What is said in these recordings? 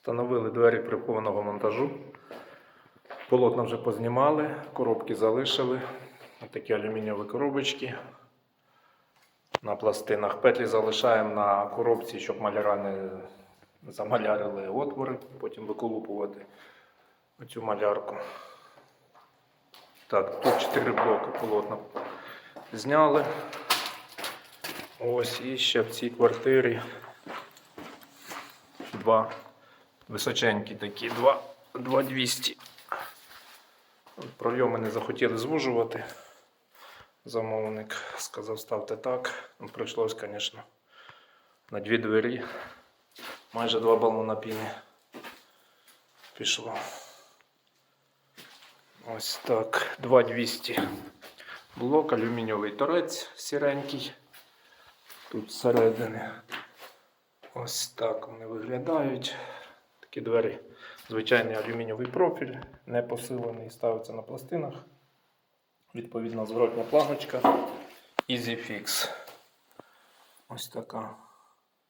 Встановили двері прихованого монтажу. Полотна вже познімали, коробки залишили. Такі алюмінієві коробочки. На пластинах петлі залишаємо на коробці, щоб маляра не замалярили отвори, потім виколупувати оцю малярку. Так, тут 4 блоки полотна зняли. Ось і ще в цій квартирі два височенькі такі, два, два 200. Пройоми не захотіли звужувати. Замовник сказав, ставте так. Ну, прийшлось, звісно, на дві двері. Майже два балона піни пішло. Ось так. 2200 блок, алюмінієвий торець сіренький. Тут зсередини. Ось так вони виглядають. Такі двері. Звичайний алюмінієвий профіль, не посилений, ставиться на пластинах. Відповідно, зворотня планочка. EasyFix. Ось така.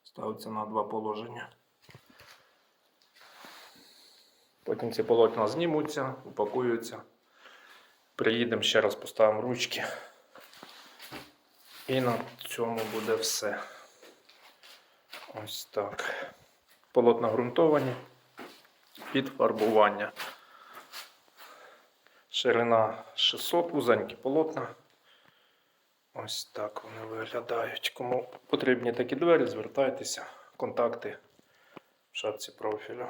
Ставиться на два положення. Потім ці полотна знімуться, упакуються. Приїдемо ще раз поставимо ручки. І на цьому буде все. Ось так. Полотна ґрунтовані під фарбування. Ширина 600, вузенькі полотна. Ось так вони виглядають. Кому потрібні такі двері, звертайтеся. Контакти в шапці профілю.